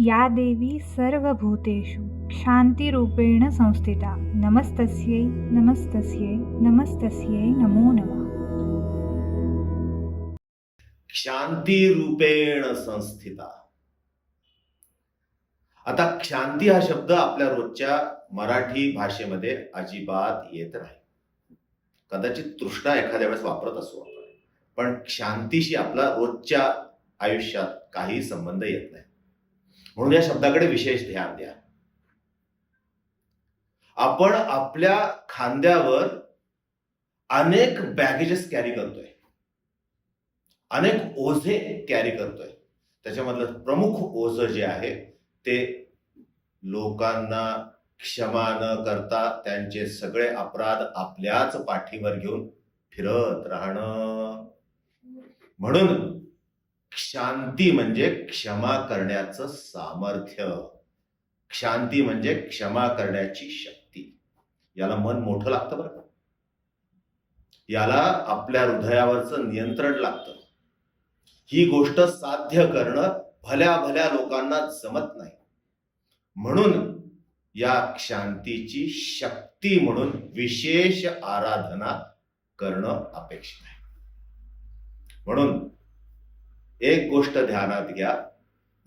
या देवी सर्वभूतेषु शान्तिरूपेण संस्थिता। नमस्तस्यै नमस्तस्यै नमस्तस्यै नमो नमः। शांती रूपेण संस्थिता। आता क्षांती हा शब्द आपल्या रोजच्या मराठी भाषेमध्ये अजिबात येत नाही. कदाचित तृष्णा एखाद्या वेळेस वापरत असू आपण. पण क्षांतीशी आपला रोजच्या आयुष्यात काही संबंध येत नाही. म्हणून या शब्दाकडे विशेष ध्यान द्या. आपण आपल्या खांद्यावर अनेक बॅगेजेस कॅरी करतोय. अनेक ओझे कॅरी करतोय. त्याच्यामधलं प्रमुख ओझ जे आहे ते लोकांना क्षमा न करता त्यांचे सगळे अपराध आपल्याच पाठीवर घेऊन फिरत राहणं. म्हणून क्षांती म्हणजे क्षमा करण्याचं सामर्थ्य. क्षांती म्हणजे क्षमा करण्याची शक्ती. याला मन मोठं लागतं बरं का? याला आपल्या हृदयावरचं नियंत्रण लागतं. ही गोष्ट साध्य करणं भल्या भल्या लोकांना जमत नाही. म्हणून या शांतीची शक्ती म्हणून विशेष आराधना करणं अपेक्षित आहे. म्हणून एक गोष्ट ध्यानात घ्या.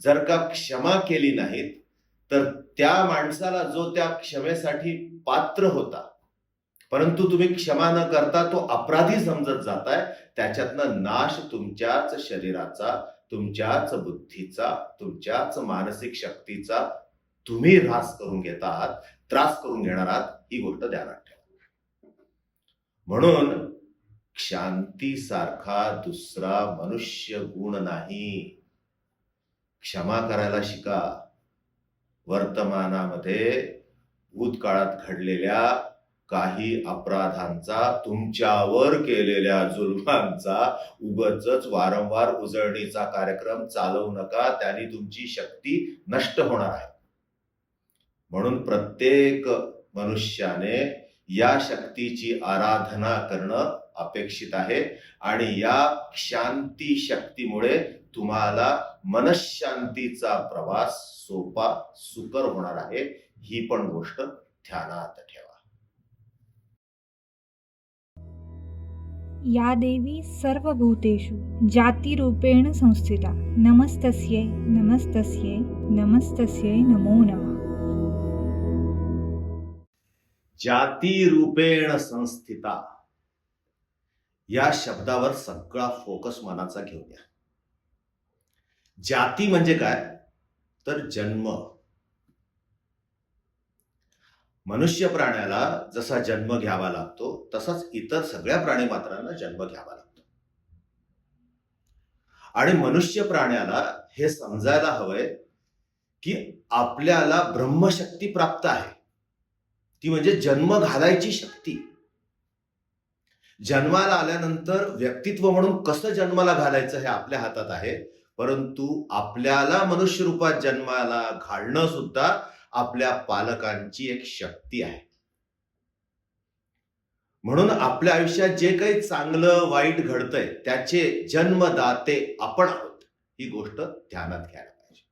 जर का क्षमा केली नाहीत तर त्या माणसाला जो त्या क्षमेसाठी पात्र होता परंतु तुम्ही क्षमा न करता तो अपराधी समजत जाताय त्याच्यातनं नाश तुमच्याच शरीराचा तुमच्याच बुद्धीचा तुमच्याच मानसिक शक्तीचा तुम्ही ऱ्हास करून घेत आहात त्रास करून घेणार आहात ही गोष्ट ध्यानात ठेवा. म्हणून शांतीसारखा दुसरा मनुष्य गुण नाही. क्षमा करायला शिका. वर्तमानामध्ये भूतकाळात घडलेल्या काही अपराधांचा तुमच्यावर केलेल्या जुलमांचा उगच वारंवार उजळणीचा कार्यक्रम चालवू नका. त्याने तुमची शक्ती नष्ट होणार आहे. म्हणून प्रत्येक मनुष्याने या शक्तीची आराधना करणं अपेक्षित आहे. आणि या शांती शक्तीमुळे तुम्हाला मनशांतीचा प्रवास सोपा सुकर होणार आहे. ही पण गोष्ट ध्यानात ठेवा. या देवी सर्वभूतेषु जातिरूपेण संस्थिता. नमस्तस्यै नमस्तस्यै नमस्तस्यै नमो नमः. जाती रूपेण संस्थिता. या शब्दावर सगळा फोकस मनाचा घेऊया जाती म्हणजे काय? तर जन्म. मनुष्य प्राण्याला जसा जन्म घ्यावा लागतो तसाच इतर सगळ्या प्राणी मात्रांना जन्म घ्यावा लागतो. आणि मनुष्य प्राण्याला हे समजायला हवंय की आपल्याला ब्रह्मशक्ती प्राप्त आहे. ती म्हणजे जन्म घालायची शक्ती. जन्माला आल्यानंतर व्यक्तित्व म्हणून कसं जन्माला घालायचं हे आपल्या हातात आहे. परंतु आपल्याला मनुष्य रूपात जन्माला घालणं सुद्धा आपल्या पालकांची एक शक्ती आहे. म्हणून आपल्या आयुष्यात जे काही चांगलं वाईट घडतंय त्याचे जन्मदाते आपण आहोत. ही गोष्ट ध्यानात घ्यायला पाहिजे.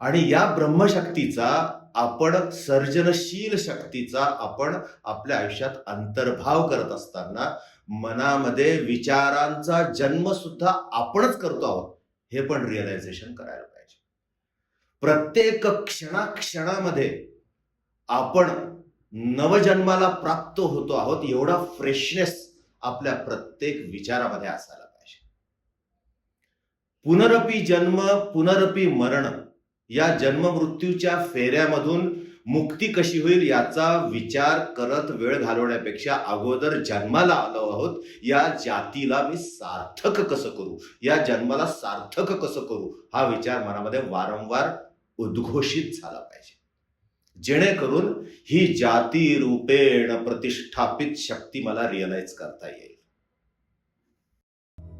आणि या ब्रह्मशक्तीचा आपण सर्जनशील शक्तीचा आपण आपल्या आयुष्यात अंतर्भाव करत असताना मनामध्ये विचारांचा जन्म सुद्धा आपणच करतो आहोत हे पण रिअलायझेशन करायला पाहिजे. प्रत्येक क्षणाक्षणामध्ये आपण नवजन्माला प्राप्त होतो आहोत एवढा फ्रेशनेस आपल्या प्रत्येक विचारामध्ये असायला पाहिजे. पुनरपी जन्म पुनरपी मरण या जन्म मृत्यूच्या फेऱ्यामधून मुक्ती कशी होईल याचा विचार करत वेळ घालवण्यापेक्षा अगोदर जन्माला आलो आहोत. या जातीला मी सार्थक कसं करू? या जन्माला सार्थक कसं करू? हा विचार मनामध्ये वारंवार उद्घोषित झाला पाहिजे. जेणेकरून ही जाती रूपेण प्रतिष्ठापित शक्ती मला रिअलाइज करता येईल.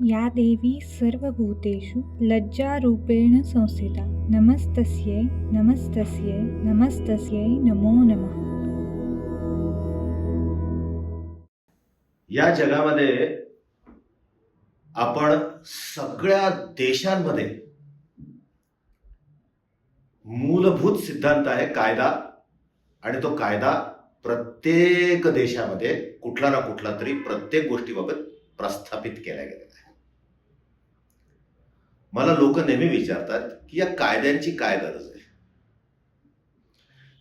या देवी सर्वभूतेषु लज्जारूपेण संस्थिता। नमस्तस्यै नमस्तस्यै नमस्तस्यै नमो नमः। या जगामध्ये आपण सगळ्या देशांमध्ये मूलभूत सिद्धांत आहे कायदा आणि तो कायदा प्रत्येक देशामध्ये कुठला ना कुठला तरी प्रत्येक गोष्टीबाबत प्रस्थापित केला गेलेला आहे. मला लोक नेहमी विचारतात की या कायद्यांची काय गरज आहे?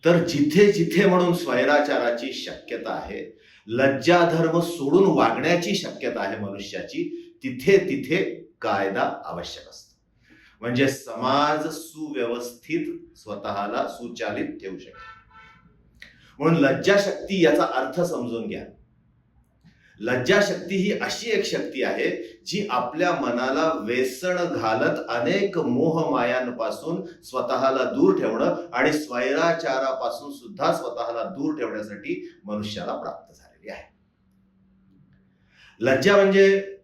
तर जिथे जिथे म्हणून स्वैराचाराची शक्यता आहे लज्जा धर्म सोडून वागण्याची शक्यता आहे मनुष्याची तिथे तिथे कायदा आवश्यक असतो. म्हणजे समाज सुव्यवस्थित स्वतःला सुचालित ठेवू शकेल म्हणून लज्जाशक्ती याचा अर्थ समजून घ्या. लज्जाशक्ती ही अशी एक शक्ती आहे जी आपल्या मनाला वेसण घालत अनेक मोहमायांपासून स्वतःला दूर ठेवणं आणि स्वैराचारापासून सुद्धा स्वतःला दूर ठेवण्यासाठी मनुष्याला प्राप्त झालेली आहे. लज्जा म्हणजे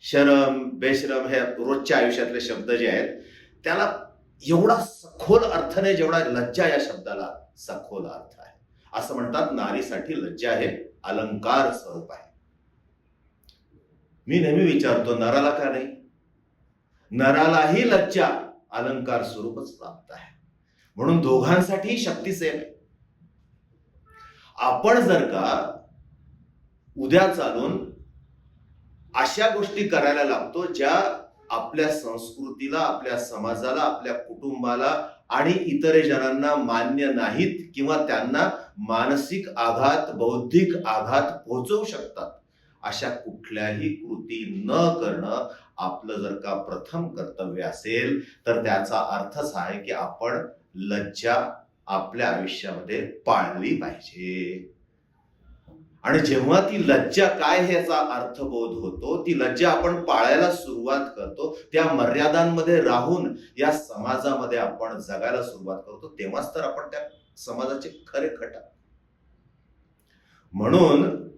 शरम बेशरम हे रोजच्या आयुष्यातले शब्द जे आहेत त्याला एवढा सखोल अर्थ नाही जेवढा लज्जा या शब्दाला सखोल अर्थ आहे. असं म्हणतात नारीसाठी लज्जा हे अलंकार स्वरूप आहे. मी नेहमी विचारतो नराला का नाही? नरालाही लज्जा अलंकार स्वरूपच प्राप्त आहे. म्हणून दोघांसाठी शक्ती सेम आहे. आपण जर का उद्या चालून अशा गोष्टी करायला लागतो ज्या आपल्या संस्कृतीला आपल्या समाजाला आपल्या कुटुंबाला आणि इतर जणांना मान्य नाहीत किंवा त्यांना मानसिक आघात बौद्धिक आघात पोहोचवू शकतात. अशा कुठल्याही कृती न करणं आपलं जर का प्रथम कर्तव्य असेल तर त्याचा अर्थच आहे की आपण लज्जा आपल्या आयुष्यामध्ये पाळली पाहिजे. आणि जेव्हा ती लज्जा काय ह्याचा अर्थ अर्थबोध होतो ती लज्जा आपण पाळायला सुरुवात करतो त्या मर्यादांमध्ये राहून या समाजामध्ये आपण जगायला सुरुवात करतो तेव्हाच तर आपण त्या समाजाचे खरे खटा म्हणून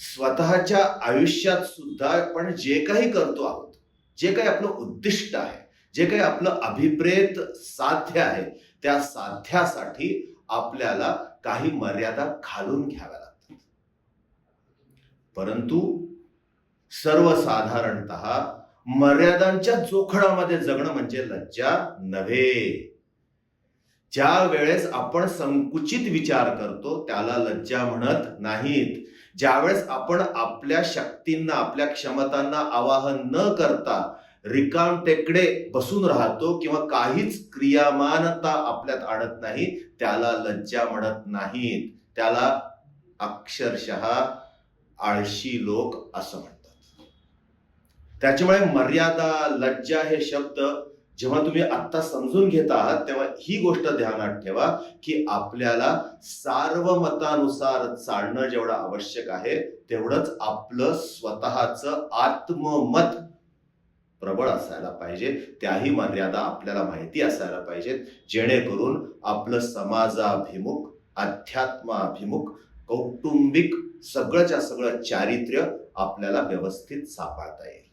स्वतःच्या आयुष्यात सुद्धा आपण जे काही करतो आहोत जे काही आपलं उद्दिष्ट आहे जे काही आपलं अभिप्रेत साध्य आहे त्या साध्यासाठी आपल्याला काही मर्यादा घालून घ्याव्या लागतात. परंतु सर्वसाधारणत मर्यादांच्या जोखडामध्ये जगणं म्हणजे लज्जा नव्हे. ज्या वेळेस आपण संकुचित विचार करतो त्याला लज्जा म्हणत नाहीत. ज्यावेळेस आपण आपल्या शक्तींना आपल्या क्षमतांना आवाहन न करता रिकाम टेकडे बसून राहतो किंवा काहीच क्रियामानता आपल्यात आणत नाही त्याला लज्जा म्हणत नाहीत. त्याला अक्षरशः आळशी लोक असं म्हणतात. त्याच्यामुळे मर्यादा लज्जा हे शब्द जेव्हा तुम्ही आत्ता समजून घेत आहात तेव्हा ही गोष्ट ध्यानात ठेवा की आपल्याला सार्वमतानुसार चालणं जेवढं आवश्यक आहे तेवढंच आपलं स्वतःच आत्ममत प्रबळ असायला पाहिजे. त्याही मर्यादा आपल्याला माहिती असायला पाहिजेत. जेणेकरून आपलं समाजाभिमुख अध्यात्माभिमुख कौटुंबिक सगळंच्या सगळं चारित्र्य आपल्याला व्यवस्थित सापडता येईल.